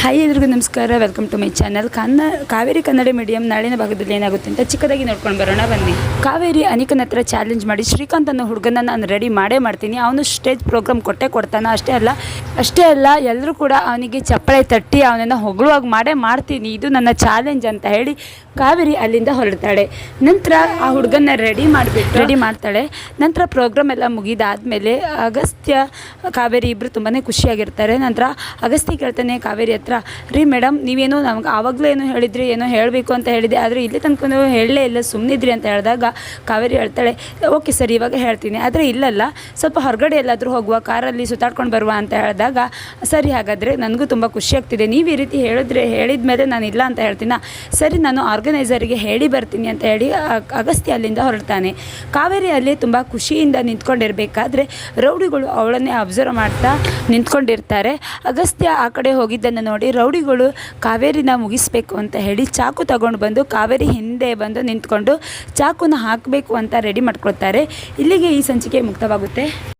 Hi ಎಲ್ರಿಗೂ ನಮಸ್ಕಾರ. Welcome to my channel ಕನ್ನ, ಕಾವೇರಿ ಕನ್ನಡ ಮೀಡಿಯಂ ನಾಳಿನ ಭಾಗದಲ್ಲಿ ಏನಾಗುತ್ತೆ ಅಂತ ಚಿಕ್ಕದಾಗಿ ನೋಡ್ಕೊಂಡು ಬರೋಣ, ಬನ್ನಿ. ಕಾವೇರಿ ಅನಿಕನ ಹತ್ರ ಚಾಲೆಂಜ್ ಮಾಡಿ ಶ್ರೀಕಾಂತ್ ಅನ್ನೋ ಹುಡುಗನ ನಾನು ರೆಡಿ ಮಾಡೇ ಮಾಡ್ತೀನಿ. ಅವನು ಸ್ಟೇಜ್ ಪ್ರೋಗ್ರಾಮ್ ಕೊಟ್ಟೆ, ಕೊಡ್ತಾನೆ ಅಷ್ಟೇ ಅಲ್ಲ. ಅಷ್ಟೇ ಅಲ್ಲ ಎಲ್ಲರೂ ಕೂಡ ಅವನಿಗೆ ಚಪ್ಪಳೆ ತಟ್ಟಿ ಅವನನ್ನು ಹೊಗಳುವಾಗ ಮಾಡೇ ಮಾಡ್ತೀನಿ ಇದು ನನ್ನ ಚಾಲೆಂಜ್ ಅಂತ ಹೇಳಿ ಕಾವೇರಿ ಅಲ್ಲಿಂದ ಹೊರಡ್ತಾಳೆ. ನಂತರ ಆ ಹುಡುಗನ್ನ ರೆಡಿ ಮಾಡಿಬಿಟ್ಟು ರೆಡಿ ಮಾಡ್ತಾಳೆ. ನಂತರ ಪ್ರೋಗ್ರಾಮ್ ಎಲ್ಲ ಮುಗಿದಾದ್ಮೇಲೆ ಅಗಸ್ತ್ಯ ಕಾವೇರಿ ಇಬ್ಬರು ತುಂಬಾ ಖುಷಿಯಾಗಿರ್ತಾರೆ. ನಂತರ ಅಗಸ್ತ್ಯ ಕೇಳ್ತಾನೆ ಕಾವೇರಿ ಹತ್ರ ರೀ ಮೇಡಮ್ ನೀವೇನೋ ನಮ್ಗೆ ಆವಾಗಲೂ ಏನೋ ಹೇಳಿದ್ರಿ ಏನೋ ಹೇಳಬೇಕು ಅಂತ ಹೇಳಿದೆ ಆದರೆ ಇಲ್ಲಿ ತನಕ ನೀವು ಹೇಳಲೇ ಇಲ್ಲ ಸುಮ್ಮನಿದ್ರಿ ಅಂತ ಹೇಳಿದಾಗ ಕಾವೇರಿ ಹೇಳ್ತಾಳೆ ಓಕೆ ಸರ್ ಇವಾಗ ಹೇಳ್ತೀನಿ. ಆದರೆ ಇಲ್ಲಲ್ಲ ಸ್ವಲ್ಪ ಹೊರಗಡೆ ಎಲ್ಲಾದರೂ ಹೋಗುವ ಕಾರಲ್ಲಿ ಸುತ್ತಾಡ್ಕೊಂಡು ಬರುವ ಅಂತ ಹೇಳಿದಾಗ ಸರಿ ಹಾಗಾದರೆ ನನಗೂ ತುಂಬ ಖುಷಿ ಆಗ್ತಿದೆ. ನೀವು ಈ ರೀತಿ ಹೇಳಿದ್ರೆ, ಹೇಳಿದ ಮೇಲೆ ನಾನು ಇಲ್ಲ ಅಂತ ಹೇಳ್ತೀನ? ಸರಿ, ನಾನು ಆರ್ಗನೈಸರ್ಗೆ ಹೇಳಿ ಬರ್ತೀನಿ ಅಂತ ಹೇಳಿ ಅಗಸ್ತ್ಯ ಅಲ್ಲಿಂದ ಹೊರಡ್ತಾನೆ. ಕಾವೇರಿ ಅಲ್ಲಿ ತುಂಬ ಖುಷಿಯಿಂದ ನಿಂತ್ಕೊಂಡಿರಬೇಕಾದ್ರೆ ರೌಡಿಗಳು ಅವಳನ್ನೇ ಅಬ್ಸರ್ವ್ ಮಾಡ್ತಾ ನಿಂತ್ಕೊಂಡಿರ್ತಾರೆ. ಅಗಸ್ತ್ಯ ಆ ಕಡೆ ಹೋಗಿದ್ದನ್ನು ನೋಡಿ ರೌಡಿಗಳು ಕಾವೇರಿನ ಮುಗಿಸ್ಬೇಕು ಅಂತ ಹೇಳಿ ಚಾಕು ತಗೊಂಡು ಬಂದು, ಕಾವೇರಿ ಹಿಂದೆ ಬಂದು ನಿಂತ್ಕೊಂಡು ಚಾಕುನ ಹಾಕಬೇಕು ಅಂತ ರೆಡಿ ಮಾಡ್ಕೊಳ್ತಾರೆ. ಇಲ್ಲಿಗೆ ಈ ಸಂಚಿಕೆ ಮುಕ್ತವಾಗುತ್ತೆ.